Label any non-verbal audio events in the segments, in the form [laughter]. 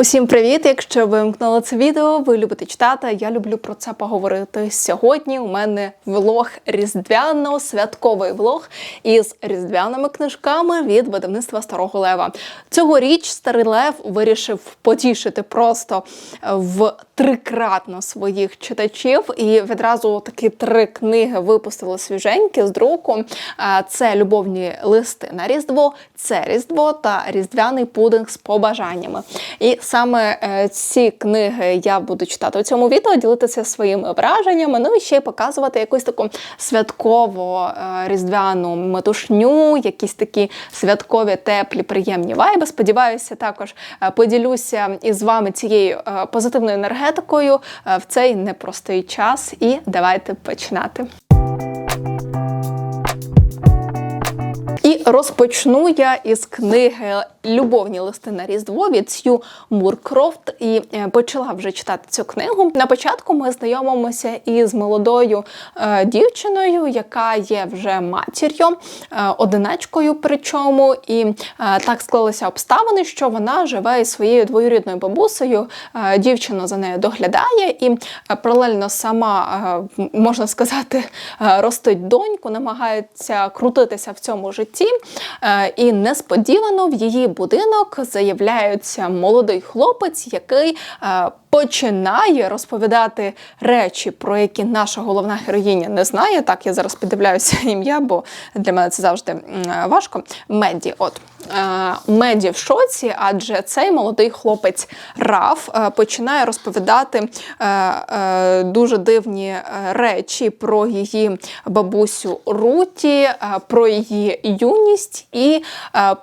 Усім привіт! Якщо ви вимкнули це відео, ви любите читати. Я люблю про це поговорити. Сьогодні у мене влог різдвяно святковий влог із різдвяними книжками від видавництва Старого Лева. Цьогоріч Старий Лев вирішив потішити просто в трикратно своїх читачів. І відразу такі три книги випустили свіженькі з друку. Це любовні листи на Різдво, це Різдво та Різдвяний пудинг з побажаннями. І саме е, ці книги я буду читати у цьому відео, ділитися своїми враженнями, ну і ще й показувати якусь таку святкову е, різдвяну метушню, якісь такі святкові, теплі, приємні вайби. Сподіваюся, також е, поділюся із вами цією позитивною енергетикою в цей непростий час. І давайте починати. І розпочну я із книги Любовні листи на Різдво від Сью Муркрофт. І е, почала вже читати цю книгу. На початку ми знайомимося із молодою е, дівчиною, яка є вже матір'ю, е, одиначкою. Причому, і так склалися обставини, що вона живе із своєю двоюрідною бабусею. Дівчина за нею доглядає, і паралельно сама можна сказати, ростить доньку, намагається крутитися в цьому житті. І несподівано в її будинок заявляється молодий хлопець, який е, починає розповідати речі, про які наша головна героїня не знає. Так, я зараз піддивляюся [laughs] ім'я, бо для мене це завжди важко. Меді, от е, Меді в шоці, адже цей молодий хлопець Раф е, починає розповідати е, дуже дивні речі про її бабусю Руті, про її юність і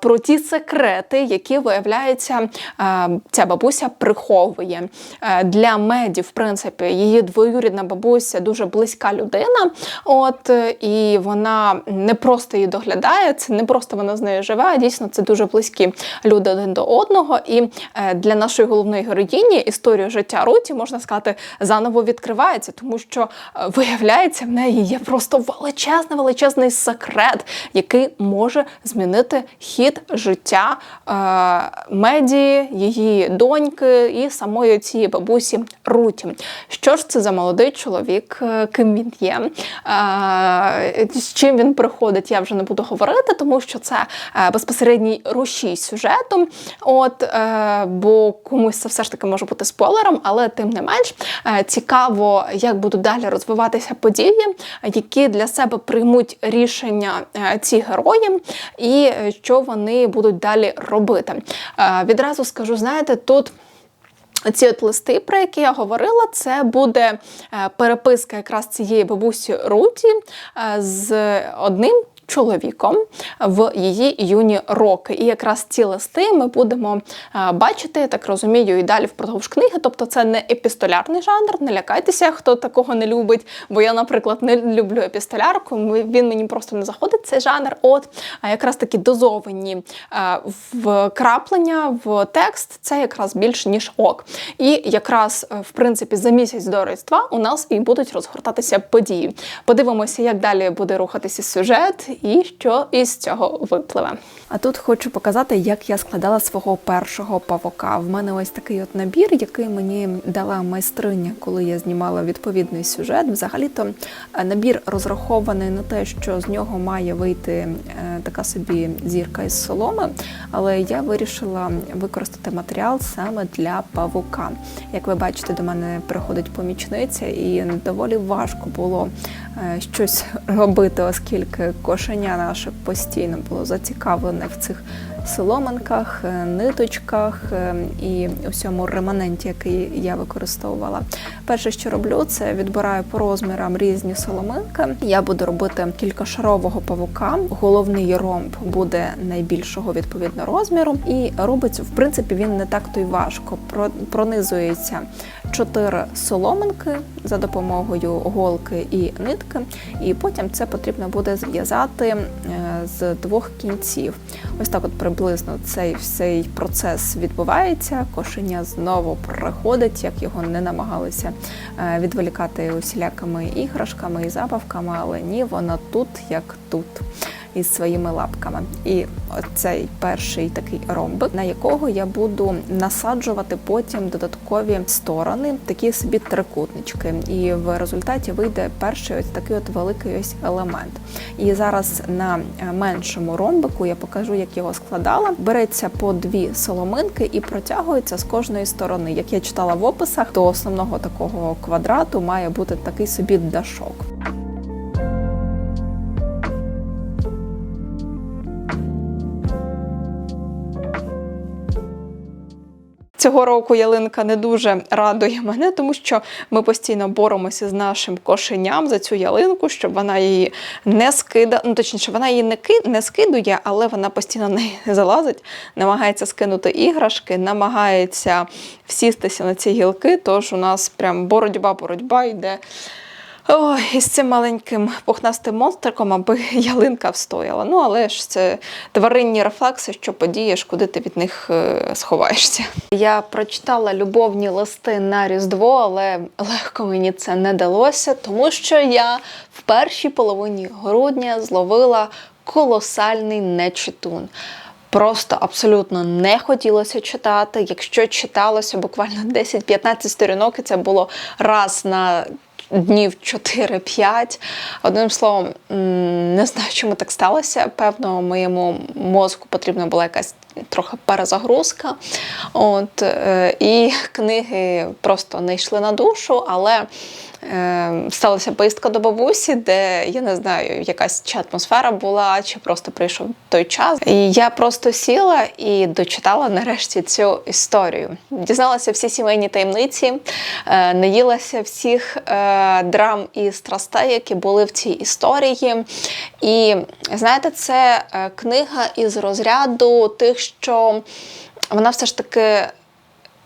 про ті секрети, які виявляється, е, ця бабуся приховує. Е, Для меді, в принципі, її двоюрідна бабуся дуже близька людина. От е, і вона не просто її доглядає, це не просто вона з нею живе, а дійсно це дуже близькі люди один до одного. І е, для нашої головної героїні історія життя Руті, можна сказати, заново відкривається, тому що виявляється, в неї є просто величезний величезний секрет, який може змінити хід життя е, Меді, її доньки і самої цієї бабусі Руті. Що ж це за молодий чоловік, е, ким він є? Е, З чим він приходить, я вже не буду говорити, тому що це е, безпосередній рушій сюжету. От, бо комусь це все ж таки може бути спойлером, але тим не менш цікаво, як будуть далі розвиватися події, які для себе приймуть рішення ці герої, і що вони будуть далі робити. Відразу скажу, знаєте, тут. Ці от листи, про які я говорила, це буде е, переписка якраз цієї бабусі Руті е, з одним чоловіком в її юні роки. І якраз ці листи ми будемо е, бачити, так розумію, і далі впродовж книги. Тобто це не епістолярний жанр, не лякайтеся, хто такого не любить. Бо я, наприклад, не люблю епістолярку, він мені просто не заходить цей жанр. От, якраз такі дозовані е, вкраплення в текст, це якраз більше, ніж ок. І якраз, е, в принципі, за місяць до Різдва у нас і будуть розгортатися події. Подивимося, як далі буде рухатися сюжет і що із цього випливе. А тут хочу показати, як я складала свого першого павука. В мене ось такий от набір, який мені дала майстриня, коли я знімала відповідний сюжет. Взагалі-то е, набір розрахований на те, що з нього має вийти е, така собі зірка із соломи, але я вирішила використати матеріал саме для павука. Як ви бачите, до мене приходить помічниця, і доволі важко було е, щось робити, оскільки кошеня наше постійно було зацікавлене в цих соломинках, е, ниточках е, і усьому реманенті, який я використовувала. Перше, що роблю, це відбираю по розмірам різні соломинки. Я буду робити кількашарового павука. Головний ромб буде найбільшого відповідно розміру, і робиться, в принципі, він не так то й важко. Про- Пронизується чотири соломинки за допомогою голки і нитки, і потім це потрібно буде зв'язати е, з двох кінців. Ось так, от приблизно цей всей процес відбувається. Кошеня знову приходить, як його не намагалися е, відволікати усілякими іграшками і забавками, але ні, вона тут як тут. Із своїми лапками. І цей перший такий ромбик, на якого я буду насаджувати потім додаткові сторони, такі собі трикутнички. І в результаті вийде перший ось такий от великий ось елемент. І зараз на меншому ромбику я покажу, як його складала. Береться по дві соломинки і протягується з кожної сторони. Як я читала в описах, до основного такого квадрату має бути такий собі дашок. Цього року ялинка не дуже радує мене, тому що ми постійно боремося з нашим кошеням за цю ялинку, щоб вона її не скидала. Ну точніше, вона її не ки... не скидує, але вона постійно не залазить, намагається скинути іграшки, намагається всістися на ці гілки. Тож у нас прям боротьба, боротьба йде. Ой, із цим маленьким пухнастим монстриком, аби [laughs] ялинка встояла. Ну, але ж це тваринні рефлекси, що подієш, куди ти від них е, сховаєшся. Я прочитала любовні листи на Різдво, але легко мені це не далося, тому що я в першій половині грудня зловила колосальний нечитун. Просто абсолютно не хотілося читати. Якщо читалося буквально 10-15 сторінок, і це було раз на днів 4-5. Одним словом, не знаю, чому так сталося. Певно, моєму мозку потрібна була якась трохи перезагрузка. От, е, і книги просто не йшли на душу, але сталася поїздка до бабусі, де я не знаю, якась чи атмосфера була, чи просто прийшов той час. І я просто сіла і дочитала нарешті цю історію. Дізналася всі сімейні таємниці, е, наїлася всіх е, драм і страстей, які були в цій історії. І знаєте, це е, книга із розряду тих, що вона все ж таки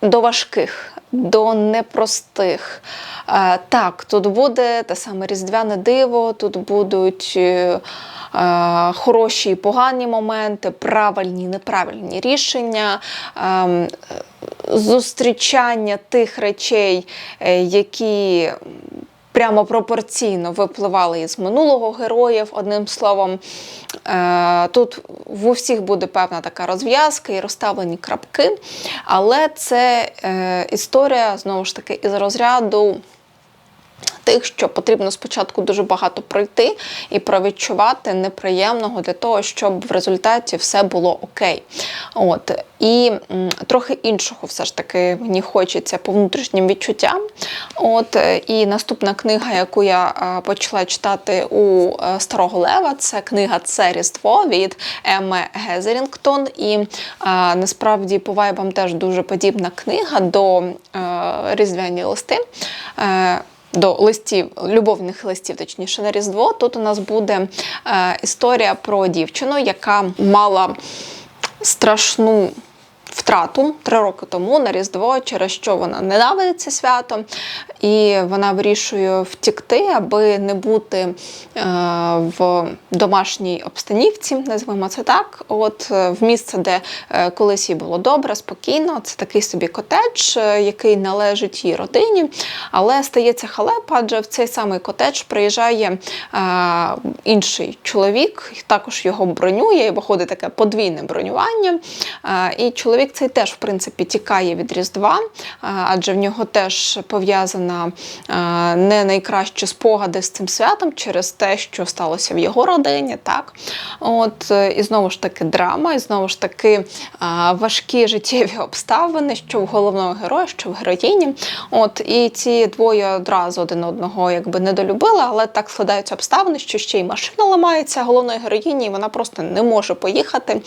до важких, до непростих. Е, Так, тут буде те саме різдвяне диво, тут будуть е, е, хороші і погані моменти, правильні, і неправильні рішення, ем, зустрічання тих речей, які прямо пропорційно випливали із минулого героїв. Одним словом, е, тут в усіх буде певна така розв'язка і розставлені крапки, але це е, історія знову ж таки із розряду. Тих, що потрібно спочатку дуже багато пройти і провідчувати неприємного для того, щоб в результаті все було окей. От і трохи іншого все ж таки мені хочеться по внутрішнім відчуттям. От і наступна книга, яку я почала читати у е, Старого Лева, це книга Це Різдво від Емми Гезерінгтон. І е, насправді по вайбам теж дуже подібна книга до е, Різдвяні листи. Е, до листів, любовних листів, точніше, на Різдво. Тут у нас буде е, історія про дівчину, яка мала страшну втрату три роки тому на Різдво, через що вона ненавидить це свято, і вона вирішує втікти, аби не бути е, в домашній обстанівці, називаємо це так. От е, в місце, де е, колись їй було добре, спокійно. Це такий собі котедж, який належить її родині. Але стається халепа, адже в цей самий котедж приїжджає інший чоловік, також його бронює, і виходить таке подвійне бронювання. І чоловік цей теж, в принципі, тікає від Різдва, адже в нього теж пов'язана не найкращі спогади з цим святом через те, що сталося в його родині. Так? От, е, і знову ж таки драма, і знову ж таки важкі життєві обставини, що в головного героя, що в героїні. От, і ці двоє одразу один одного якби недолюбили, але так складаються обставини, що ще й машина ламається головної героїні, і вона просто не може поїхати,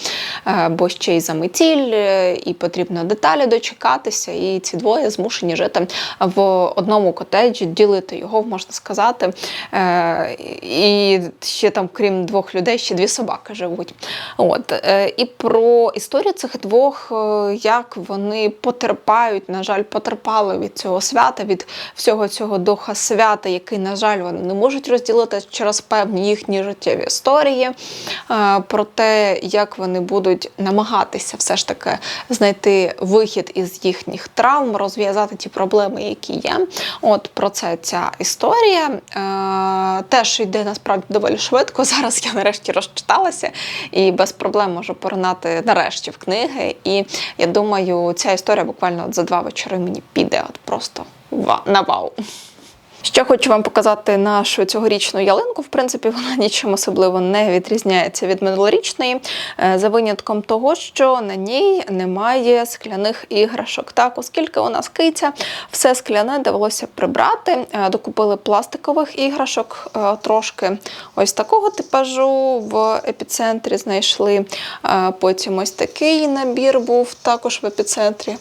е, бо ще й заметіль, і потрібно деталі дочекатися. І ці двоє змушені жити в одному котеджі, ділити його, можна сказати. Е, І ще там, крім двох людей, ще дві собаки живуть. От. Е, І про історію цих двох, е, як вони потерпають, на жаль, потерпали від цього свята, від всього цього духа свята, який, на жаль, вони не можуть розділити через певні їхні життєві історії, про те, як вони будуть намагатися все ж таки знайти вихід із їхніх травм, розв'язати ті проблеми, які є. От про це ця історія. Е, Теж йде насправді доволі швидко. [laughs] Зараз я нарешті розчиталася і без проблем можу поринати нарешті в книги. І я думаю, ця історія буквально от за два вечори мені піде от просто на вау. Ще хочу вам показати нашу цьогорічну ялинку. В принципі, вона [laughs] нічим особливо не відрізняється від минулорічної, е, за винятком того, що на ній немає скляних іграшок. Так, оскільки у нас киця, все скляне довелося прибрати. Е, Докупили пластикових іграшок е, трошки ось такого типажу в епіцентрі знайшли. Потім ось такий набір був також в епіцентрі.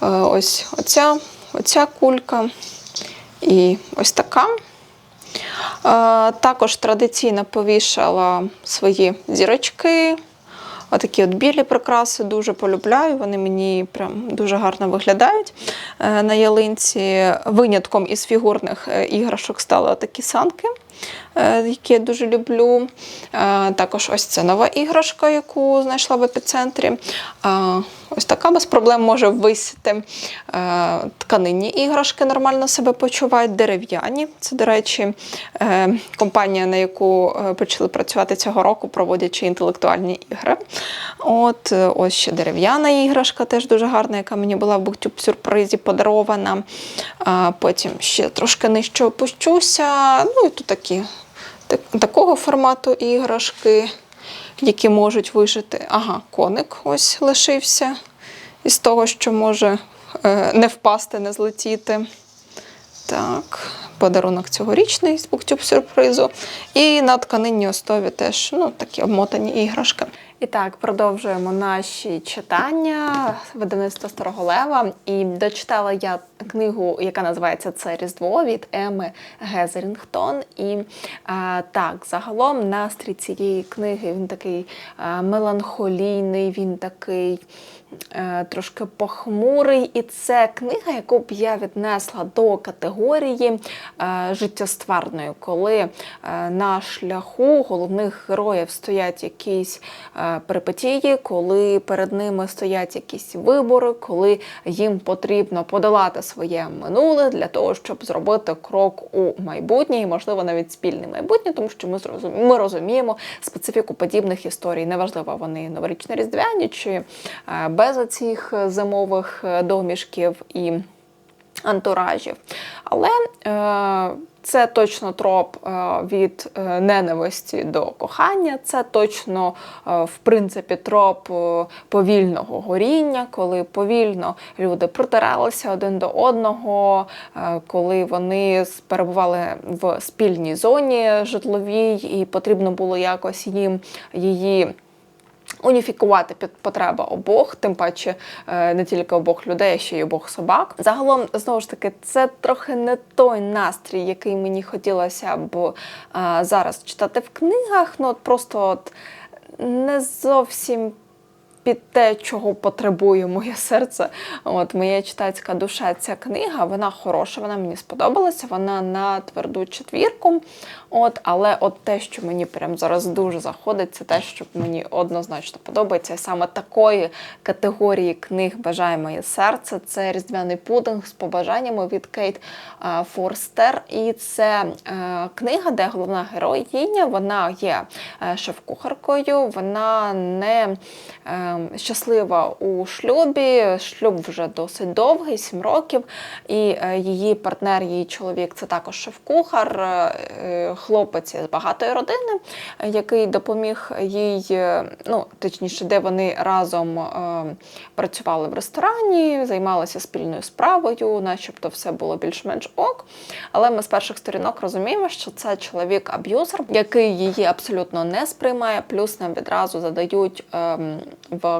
Ось оця, оця кулька. І ось така. Е, Також традиційно повішала свої зірочки. Отакі от білі прикраси дуже полюбляю. Вони мені прям дуже гарно виглядають е, на ялинці. Винятком із фігурних е, іграшок стали такі санки, які я дуже люблю. Е, Також ось це нова іграшка, яку знайшла в епіцентрі. Е, Ось така без проблем може висіти. Е, Тканинні іграшки нормально себе почувають, дерев'яні. Це, до речі, е, компанія, на яку е, почали працювати цього року, проводячи інтелектуальні ігри. От е, ось ще дерев'яна іграшка, теж дуже гарна, яка мені була в буктюб сюрпризі подарована. Потім ще трошки нижче опущуся. Ну і тут такі так- такого формату іграшки які можуть вижити. Ага, коник ось лишився із того, що може е, не впасти, не злетіти. Так, подарунок цьогорічний з буктюб сюрпризу. І на тканинній основі теж ну, такі обмотані іграшки. І так, продовжуємо наші читання видавництва Старого Лева. І дочитала я книгу, яка називається Це Різдво від Еми Гезерінгтон. І а, так, загалом настрій цієї книги він такий а, меланхолійний, він такий. Е, Трошки похмурий, і це книга, яку б я віднесла до категорії е, життєстверної, коли е, на шляху головних героїв стоять якісь перипетії, коли перед ними стоять якісь вибори, коли їм потрібно подолати своє минуле для того, щоб зробити крок у майбутнє, і можливо навіть спільне майбутнє, тому що ми ми розуміємо специфіку подібних історій. Неважливо, вони новорічно різдвяні чи е, без цих зимових е, домішків і антуражів. Але е, це точно троп е, від е, ненависті до кохання, це точно, е, в принципі, троп е, повільного горіння, коли повільно люди протиралися один до одного, е, коли вони перебували в спільній зоні житловій, і потрібно було якось їм її. Уніфікувати під потреби обох, тим паче е, не тільки обох людей, а ще й обох собак. Загалом, знову ж таки, це трохи не той настрій, який мені хотілося б е, зараз читати в книгах. Ну, от просто от не зовсім під те, чого потребує моє серце. От моя читацька душа. Ця книга, вона хороша, вона мені сподобалася. Вона на тверду четвірку. От, але от те, що мені прям зараз дуже заходить, це те, що мені однозначно подобається. І саме такої категорії книг бажає моє серце. Це різдвяний пудинг з побажаннями від Кейт Форстер. І це е, книга, де головна героїня вона є е, шеф-кухаркою, вона не е, щаслива у шлюбі. Шлюб вже досить довгий, 7 років. І е, її партнер, її чоловік це також шеф-кухар, е, хлопець з багатої родини, е, який допоміг їй, е, ну точніше, де вони разом е, працювали в ресторані, займалися спільною справою, начебто все було більш-менш ок. Але ми з перших сторінок розуміємо, що це чоловік-аб'юзер, який її абсолютно не сприймає. Плюс нам відразу задають ем,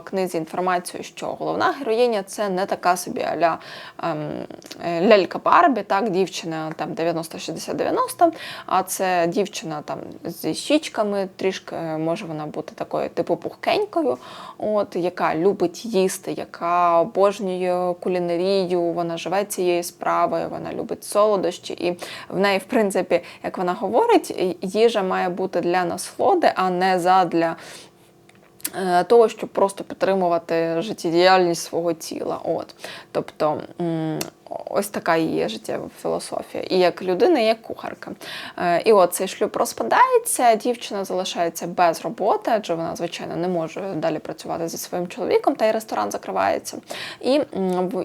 книзі інформацію, що головна героїня це не така собі аля ем, е, лялька Барбі, так, дівчина там 90-60-90, а це дівчина там зі щічками, трішки е, може вона бути такою типу пухкенькою, от, яка любить їсти, яка обожнює кулінарію, вона живе цією справою, вона любить солодощі, і в неї, в принципі, як вона говорить, їжа має бути для насолоди, а не задля того, щоб просто підтримувати життєдіяльність свого тіла. От. Тобто ось така її життєва філософія. І як людина, і як кухарка. Е, І от цей шлюб розпадається, дівчина залишається без роботи, адже вона, звичайно, не може далі працювати зі своїм чоловіком, та й ресторан закривається. І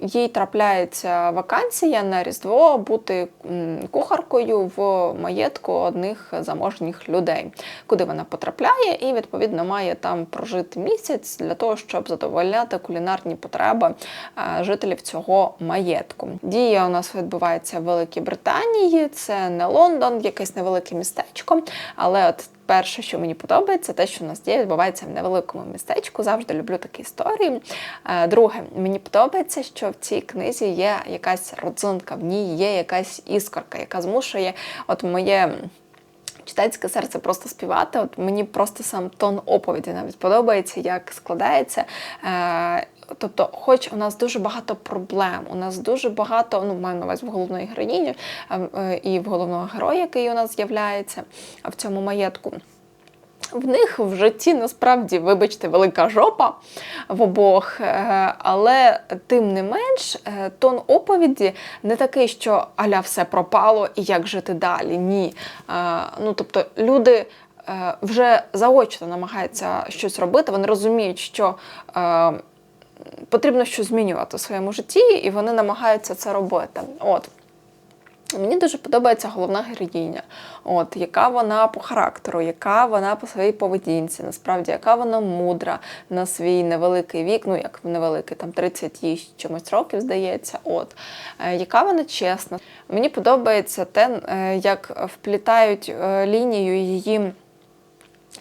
їй трапляється вакансія на Різдво бути кухаркою в маєтку одних заможніх людей, куди вона потрапляє, і відповідно має там прожити місяць для того, щоб задовольняти кулінарні потреби е, жителів цього маєтку. Дія у нас відбувається в Великій Британії. Це не Лондон, якесь невелике містечко. Але от перше, що мені подобається, те, що у нас дія відбувається в невеликому містечку. Завжди люблю такі історії. Е, Друге, мені подобається, що в цій книзі є якась родзинка, в ній є якась іскорка, яка змушує от моє. Читацьке серце просто співати. От мені просто сам тон оповіді навіть подобається, як складається. Е, тобто, хоч у нас дуже багато проблем, у нас дуже багато, ну маю на увазі в головної героїні е, е, і в головного героя, який у нас з'являється в цьому маєтку. В них в житті насправді, вибачте, велика жопа в обох, е, але тим не менш, е, тон оповіді не такий, що аля все пропало і як жити далі. Ні. Ну тобто люди. Вже заочно намагаються щось робити, вони розуміють, що е, потрібно щось змінювати у своєму житті, і вони намагаються це робити. От. Мені дуже подобається головна героїня, от яка вона по характеру, яка вона по своїй поведінці, насправді, яка вона мудра на свій невеликий вік, ну як невеликий, там 30 їй чимось років, здається. От Е, яка вона чесна. Мені подобається те, е, як вплітають е, лінію її.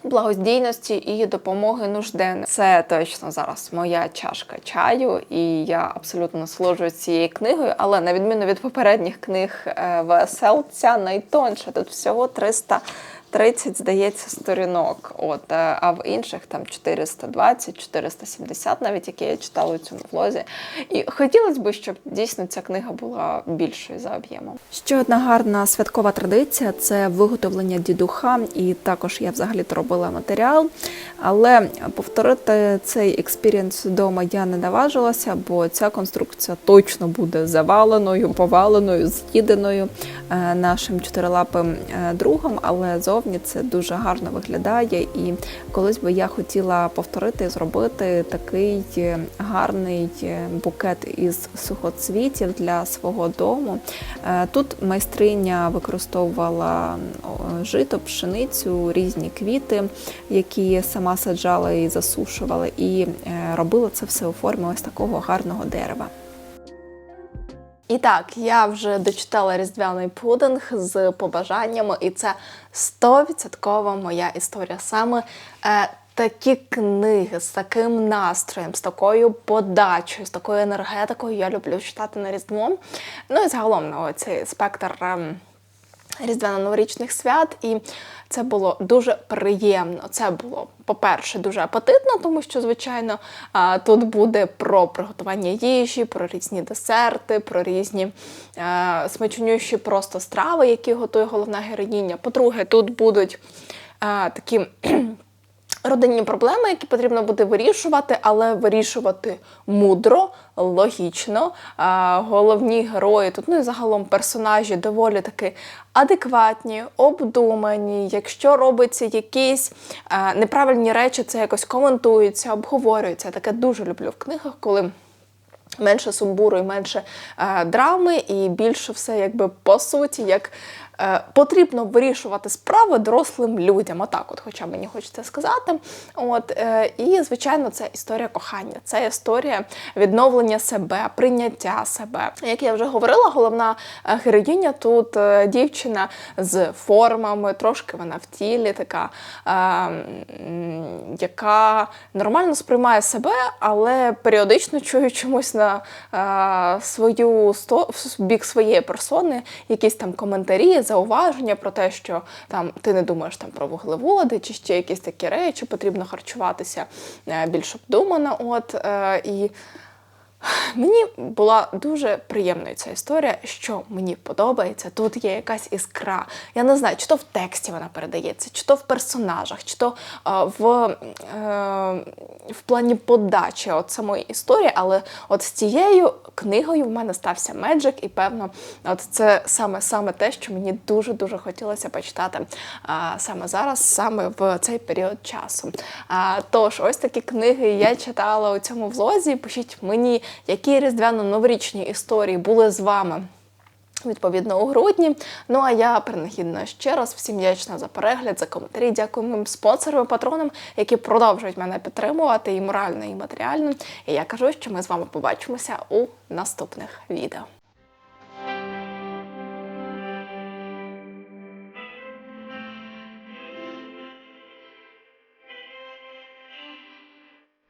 Благодійності і допомоги нужденним. Це точно зараз моя чашка чаю, і я абсолютно насолоджуюсь цією книгою. Але на відміну від попередніх книг е, ВСЛ, ця найтонша. Тут всього 330, здається, сторінок. От, е, а в інших там 420, 470, навіть які я читала у цьому влозі. І хотілося б, щоб дійсно ця книга була більшою за об'ємом. Ще одна гарна святкова традиція це виготовлення дідуха, і також я взагалі то робила матеріал. Але повторити цей експірієнс вдома я не наважилася, бо ця конструкція точно буде заваленою, поваленою, з'їденою е, нашим чотирилапим е, другом, але зовні це дуже гарно виглядає. І колись би я хотіла повторити зробити такий е, гарний е, букет із сухоцвітів для свого дому. Е, Тут майстриня використовувала жито, пшеницю, різні квіти, які сама саджала і засушувала, і робила це все у формі ось такого гарного дерева. І так, я вже дочитала різдвяний пудинг з побажаннями, і це 100% моя історія. Саме е, такі книги з таким настроєм, з такою подачею, з такою енергетикою я люблю читати на Різдво. Ну і загалом на цей спектр. ем, різдвяно-новорічних свят, і це було дуже приємно. Це було, по-перше, дуже апетитно, тому що, звичайно, тут буде про приготування їжі, про різні десерти, про різні смачнющі просто страви, які готує головна героїня. По-друге, тут будуть такі. Родинні проблеми, які потрібно буде вирішувати, але вирішувати мудро, логічно. А, головні герої тут, ну і загалом персонажі доволі таки адекватні, обдумані. Якщо робиться якісь а, неправильні речі, це якось коментується, обговорюється. Таке дуже люблю в книгах, коли. Менше сумбуру і менше е, драми, і більше все якби по суті, як потрібно вирішувати справи дорослим людям. Отак, от, хоча мені хочеться сказати. От, е, і, звичайно, це історія кохання, це історія відновлення себе, прийняття себе. Як я вже говорила, головна е, героїня тут е, дівчина з формами, трошки вона в тілі, така, е, яка нормально сприймає себе, але періодично чує чомусь на е, свою бік своєї персони якісь там коментарі, зауваження про те, що там ти не думаєш там про вуглеводи чи ще якісь такі речі, потрібно харчуватися е, більш обдумано. От е, і Мені була дуже приємною ця історія, що мені подобається. Тут є якась іскра. Я не знаю, чи то в тексті вона передається, чи то в персонажах, чи то а, в, е, в плані подачі от самої історії. Але от з цією книгою в мене стався меджик, і певно, от це саме саме те, що мені дуже дуже хотілося почитати а, саме зараз, саме в цей період часу. А, тож, ось такі книги я читала у цьому влозі. Пишіть мені, які різдвяно-новорічні історії були з вами. Відповідно, у грудні. Ну а я принагідно ще раз всім вдячна за перегляд, за коментарі. Дякую моїм спонсорам і патронам, які продовжують мене підтримувати і морально, і матеріально. І я кажу, що ми з вами побачимося у наступних відео.